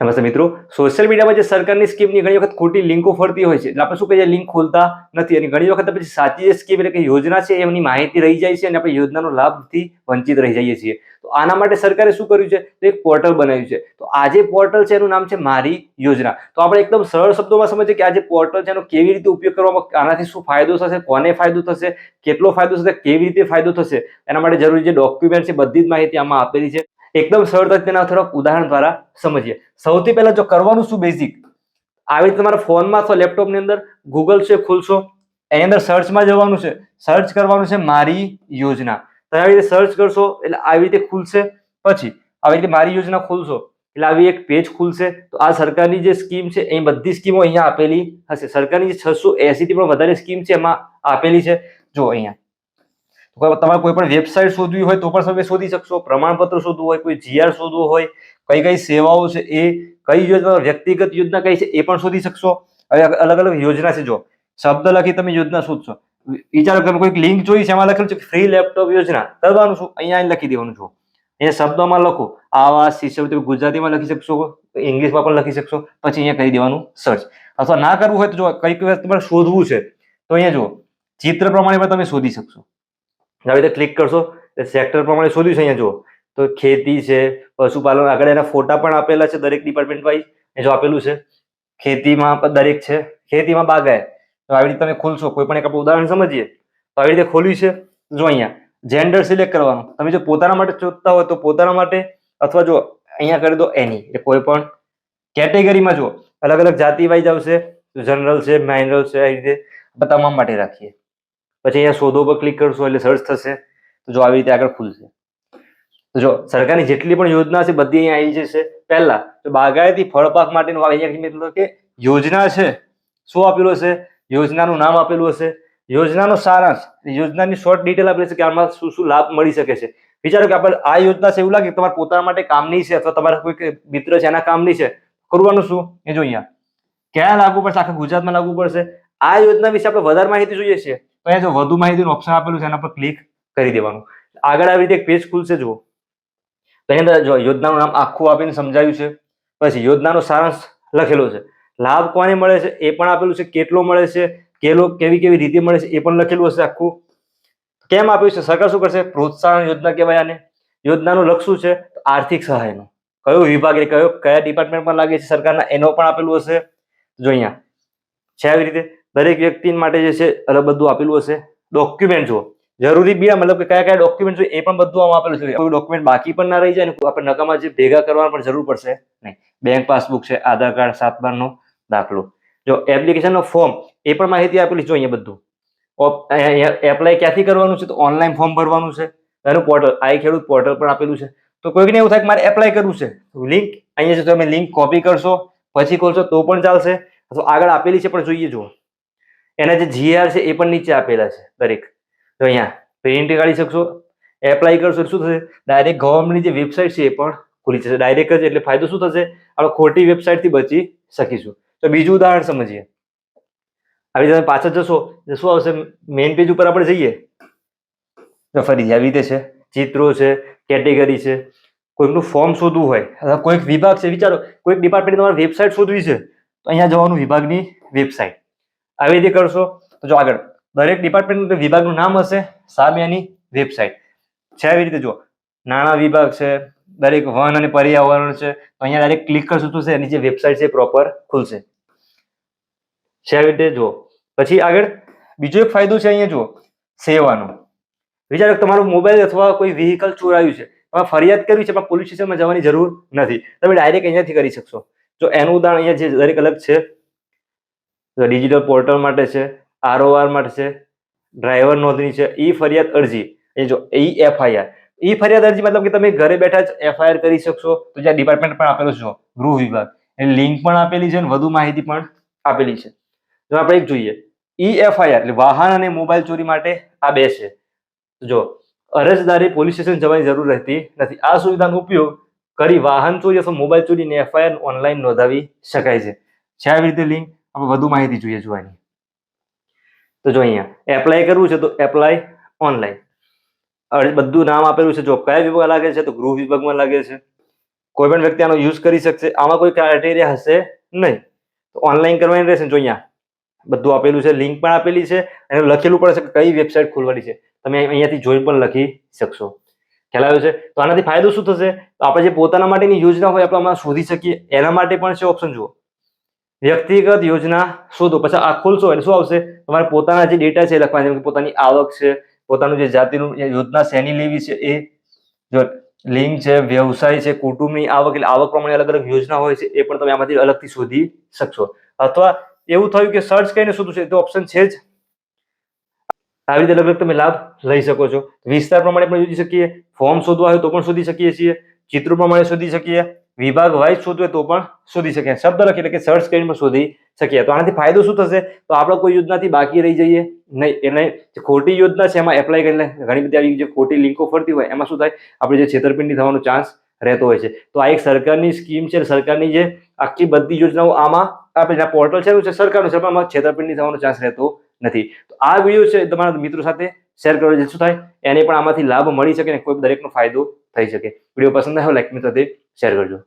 નમસ્તે મિત્રો. સોશિયલ મીડિયામાં જે સરકારની સ્કીમની ઘણી વખત ખોટી લિંકો ફરતી હોય છે. એટલે આપણે શું કહીએ? લિંક ખોલતા નથી. અને ઘણી વખત પછી સાચી જે સ્કીમ એટલે કે યોજના છે, એમની માહિતી રહી જાય છે અને આપણે યોજનાનો લાભથી વંચિત રહી જઈએ છીએ. તો આના માટે સરકારે શું કર્યું છે? તો એક પોર્ટલ બનાવ્યું છે. તો આ જે પોર્ટલ છે, એનું નામ છે મારી યોજના. તો આપણે એકદમ સરળ શબ્દોમાં સમજીએ કે આ જે પોર્ટલ છે, એનો કેવી રીતે ઉપયોગ કરવામાં આનાથી શું ફાયદો થશે? કોને ફાયદો થશે? કેટલો ફાયદો થશે? કેવી રીતે ફાયદો થશે? એના માટે જરૂરી જે ડોક્યુમેન્ટ છે, બધી જ માહિતી આમાં આપેલી છે. એકદમ સરળતાથી તેના થોડાક ઉદાહરણ દ્વારા સમજીએ. સૌથી પહેલા જો કરવાનું શું બેઝિક આવી રીતે તમારા ફોનમાં અથવા લેપટોપની અંદર ગૂગલ છે, ખુલશો. એની અંદર સર્ચમાં જવાનું છે. સર્ચ કરવાનું છે મારી યોજના. તમે આવી રીતે સર્ચ કરશો એટલે આવી રીતે ખુલશે. પછી આવી રીતે મારી યોજના ખોલશો એટલે આવી એક પેજ ખુલશે. તો આ સરકારની જે સ્કીમ છે એ બધી સ્કીમો અહીંયા આપેલી હશે. સરકારની જે છસો એસી થી પણ વધારે સ્કીમ છે, એમાં આપેલી છે. જો અહીંયા તમારે કોઈ પણ વેબસાઇટ શોધવી હોય તો પણ તમે શોધી શકશો, પ્રમાણપત્ર શોધવું હોય, કોઈ જીઆર શોધવું હોય, કઈ કઈ સેવાઓ છે એ, કઈ યોજના વ્યક્તિગત યોજના કઈ છે એ પણ શોધી શકશો. હવે અલગ અલગ યોજના છે જો, શબ્દ લખી તમે યોજના શોધશો. વિચારો તમે કોઈક લિંક જોઈ છે, એમાં લખેલું છે ફ્રી લેપટોપ યોજના કરવાનું છું, અહીંયા લખી દેવાનું છું. અહીંયા શબ્દોમાં લખો આવાસ શિષ્યવૃત્તિ ગુજરાતીમાં લખી શકશો, ઇંગ્લિશમાં પણ લખી શકશો, પછી અહીંયા કરી દેવાનું સર્ચ અથવા ના કરવું હોય તો જો કંઈક વાર તમારે શોધવું છે, તો અહીંયા જુઓ, ચિત્ર પ્રમાણે પણ તમે શોધી શકશો. આવી રીતે ક્લિક કરશો. સેક્ટર પ્રમાણે શોધ્યું છે અહીંયા, જુઓ. તો ખેતી છે, પશુપાલન, આગળ એના ફોટા પણ આપેલા છે દરેક ડિપાર્ટમેન્ટ વાઇઝ જો આપેલું છે. ખેતીમાં દરેક છે. ખેતીમાં બાગાયત. તો આવી રીતે તમે ખોલશો, કોઈ પણ એક આપણે ઉદાહરણ સમજીએ. તો આવી રીતે ખોલ્યું છે. જો અહીંયા જેન્ડર સિલેક્ટ કરવાનું. તમે જો પોતાના માટે શોધતા હોય તો પોતાના માટે, અથવા જો અહીંયા કરી દો એની એટલે કોઈ પણ કેટેગરીમાં જો અલગ અલગ જાતિ વાઇઝ આવશે. જનરલ છે માઇનરલ છે, આવી રીતે તમામ માટે રાખીએ. પછી અહીંયા શોધો પર ક્લિક કરશો એટલે સર્ચ થશે. તો જો આવી રીતે આગળ ખુલશે. તો જો સરકારની જેટલી પણ યોજના છે, બધી અહીંયા આવી જશે. પહેલા તો બાગાયતી ફળપાક માટેનું અહીંયા મતલબ કે યોજના છે. શું આપેલું હશે? યોજનાનું નામ આપેલું હશે. યોજનાનો સારાંશ યોજનાની શોર્ટ ડિટેલ આપેલી છે કે આમાં શું શું લાભ મળી શકે છે. વિચારો કે આપણે આ યોજના છે એવું લાગે કે તમારા પોતાના માટે કામની છે અથવા તમારા કોઈ મિત્ર છે એના કામની છે. કરવાનું શું? એ જો અહીંયા. ક્યાં લાગુ પડશે? આખા ગુજરાતમાં લાગુ પડશે? આ યોજના વિશે આપણે વધારે માહિતી જોઈએ છીએ. અહીંયા જો વધુ માહિતીનું ઓપ્શન આપેલું છે, એના પર ક્લિક કરી દેવાનું. આગળ આવી રીતે એક પેજ ખુલશે, જુઓ. તો એની અંદર જો યોજનાનું નામ આખું આપીને સમજાવ્યું છે. પછી યોજનાનો સારાંશ લખેલો છે. લાભ કોને મળે છે? એ પણ આપેલું છે. કેટલો મળે છે? કેલો, કેવી કેવી રીતે મળે છે? એ પણ લખેલું હશે આખું. કેમ આપ્યું છે? સરકાર શું કરશે? પ્રોત્સાહન યોજના કહેવાય આને. યોજનાનું લક્ષ્ય છે? આર્થિક સહાયનો. કયો વિભાગ કયો, કયા ડિપાર્ટમેન્ટમાં લાગે છે સરકારના? એનો પણ આપેલું હશે. જો અહીંયા. છે આવી રીતે. દરેક વ્યક્તિ માટે જે છે, અલગ બધું આપેલું હશે. ડોક્યુમેન્ટ જુઓ. જરૂરી બી મતલબ કે કયા કયા ડોક્યુમેન્ટ એ પણ બધું આમાં આપેલું છે. કોઈ ડોક્યુમેન્ટ બાકી પણ ના રહી જાય ને આપણે નકામાં જે ભેગા કરવાની પણ જરૂર પડશે નહીં. બેંક પાસબુક છે આધાર કાર્ડ સાત બારનો દાખલો. જો એપ્લિકેશનનો ફોર્મ એ પણ માહિતી આપેલી જો અહીંયા બધું. એપ્લાય ક્યાંથી કરવાનું છે? તો ઓનલાઈન ફોર્મ ભરવાનું છે. એનું પોર્ટલ આઈ ખેડૂત પોર્ટલ પણ આપેલું છે. તો કોઈકને એવું થાય કે મારે એપ્લાય કરવું છે. લિંક અહીંયા છે તમે લિંક કોપી કરશો, પછી ખોલશો તો પણ ચાલશે. અથવા આગળ આપેલી છે, પણ જોઈએ જુઓ. એના જે જીઆર છે એ પણ નીચે આપેલા છે, દરેક. તો અહીંયા પ્રિન્ટ કાઢી શકશો એપ્લાય કરશો શું થશે? ડાયરેક્ટ ગવર્મેન્ટની જે વેબસાઇટ છે એ પણ ખુલી જશે. ડાયરેક્ટ જ એટલે ફાયદો શું થશે? આપણે ખોટી વેબસાઇટથી બચી શકીશું. તો બીજું ઉદાહરણ સમજીએ. આવી રીતે પાછળ જશો, તો શું આવશે? મેઇન પેજ ઉપર આપણે જઈએ. તો ફરી આવી રીતે છે. ચિત્રો છે કેટેગરી છે. કોઈકનું ફોર્મ શોધવું હોય, અથવા કોઈક વિભાગ છે, વિચારો, કોઈક ડિપાર્ટમેન્ટ તમારે વેબસાઇટ શોધવી છે, તો અહીંયા જવાનું વિભાગની વેબસાઇટ આવી રીતે કરશો તો જો આગળ. દરેક ડિપાર્ટમેન્ટ વિભાગનું નામ હશે સામે વેબસાઇટ છે આવી રીતે જો નાણાં વિભાગ છે, દરેક વન અને પર્યાવરણ છે અહીંયા ડાયરેક્ટ ક્લિક કરશું તો છે, એની જે વેબસાઇટ છે પ્રોપર ખુલશે. છે આવી રીતે જુઓ. પછી આગળ, બીજો એક ફાયદો છે અહીંયા જુઓ, સેવાનો. વિચારો તમારો મોબાઈલ અથવા કોઈ વ્હીકલ ચોરાયું છે તમે ફરિયાદ કરવી છે, પણ પોલીસ સ્ટેશનમાં જવાની જરૂર નથી. તમે ડાયરેક્ટ અહીંયાથી કરી શકશો. જો એનું ઉદાહરણ અહીંયા જે દરેક અલગ છે ડિજિટલ પોર્ટલ માટે છે આરઓઆર માટે છે ડ્રાઈવર નોંધણી છે, ઈ ફરિયાદ અરજી. એ જો ઈ એફઆઈઆર ઈ ફરિયાદ અરજી મતલબ કે તમે ઘરે બેઠા જ એફઆઈઆર કરી શકશો, તો જ્યાં ડિપાર્ટમેન્ટ પણ આપેલું છે ગૃહ વિભાગ. એની લિંક પણ આપેલી છે અને વધુ માહિતી પણ આપેલી છે. જો આપણે એક જોઈએ, ઈ એફઆઈઆર એટલે વાહન અને મોબાઈલ ચોરી માટે આ બે છે. જો, અરજદારે પોલીસ સ્ટેશન જવાની જરૂર રહેતી નથી. આ સુવિધાનો ઉપયોગ કરી વાહન ચોરી અથવા મોબાઈલ ચોરીને એફઆઈઆર ઓનલાઈન નોંધાવી શકાય છે. છે આવી રીતે લિંક આપણે વધુ માહિતી જોઈએ જોવાની. તો જો અહીંયા એપ્લાય કરવું છે તો એપ્લાય ઓનલાઈન બધું નામ આપેલું છે. જો કયા વિભાગમાં લાગે છે તો ગૃહ વિભાગમાં લાગે છે. કોઈ પણ વ્યક્તિ આનો યુઝ કરી શકશે. આમાં કોઈ ક્રાઇટેરિયા હશે નહીં. તો ઓનલાઈન કરવાની રહેશે જો અહીંયા. બધું આપેલું છે. લિંક પણ આપેલી છે. અને લખેલું પણ છે કે કઈ વેબસાઇટ ખોલવાની છે. તમે અહીંયાથી જોઈ પણ લખી શકશો. ખ્યાલ આવ્યો છે? તો આનાથી ફાયદો શું થશે? તો આપણે જે પોતાના માટેની યોજના હોય, આપણે શોધી શકીએ. એના માટે પણ છે ઓપ્શન જુઓ. વ્યક્તિગત યોજના શોધો. પછી આ ખોલશો એટલે શું આવશે? તમારે પોતાના જે ડેટા છે લખવાના, જેમ કે પોતાની આવક છે, પોતાનું જે જાતિનું યોજના શેની લેવી છે એ જો લિંક છે, વ્યવસાય છે, કુટુંબની આવક એટલે આવક પ્રમાણે અલગ અલગ યોજના હોય છે એ પણ તમે આમાંથી અલગથી શોધી શકશો. અથવા એવું થયું કે સર્ચ કરીને શોધું છે તો ઓપ્શન છે જ. આવી રીતે અલગ અલગ તમે લાભ લઈ શકો છો. વિસ્તાર પ્રમાણે પણ શોધી શકીએ ફોર્મ શોધવા હોય તો પણ શોધી શકીએ છીએ, ચિત્રો પ્રમાણે શોધી શકીએ. વિભાગ વાઇઝ શોધવે તો પણ શોધી શકીએ. શબ્દ લખી એટલે કે સર્ચ કરીને શોધી શકીએ. તો આનાથી ફાયદો શું થશે? તો આપણે કોઈ યોજનાથી બાકી રહી જઈએ. નહીં એને જે ખોટી યોજના છે, એમાં એપ્લાય કરીને ઘણી બધી આવી જે ખોટી લિંકો ફરતી હોય, એમાં શું થાય? આપણે જે છેતરપિંડી થવાનો ચાન્સ રહેતો હોય છે. તો આ એક સરકારની સ્કીમ છે. સરકારની જે આખી બધી યોજનાઓ આમાં આપણે પોર્ટલ છે છે. સરકારનું છે, પણ આમાં છેતરપિંડી થવાનો ચાન્સ રહેતો નથી. તો આ વીડિયો છે તમારા મિત્રો સાથે શેર કરો. જે શું થાય? એને પણ આમાંથી લાભ મળી શકે ને કોઈ દરેકનો ફાયદો થઈ શકે. વીડિયો પસંદ આવ્યો લાઈક મિત્રો સાથે શેર કરજો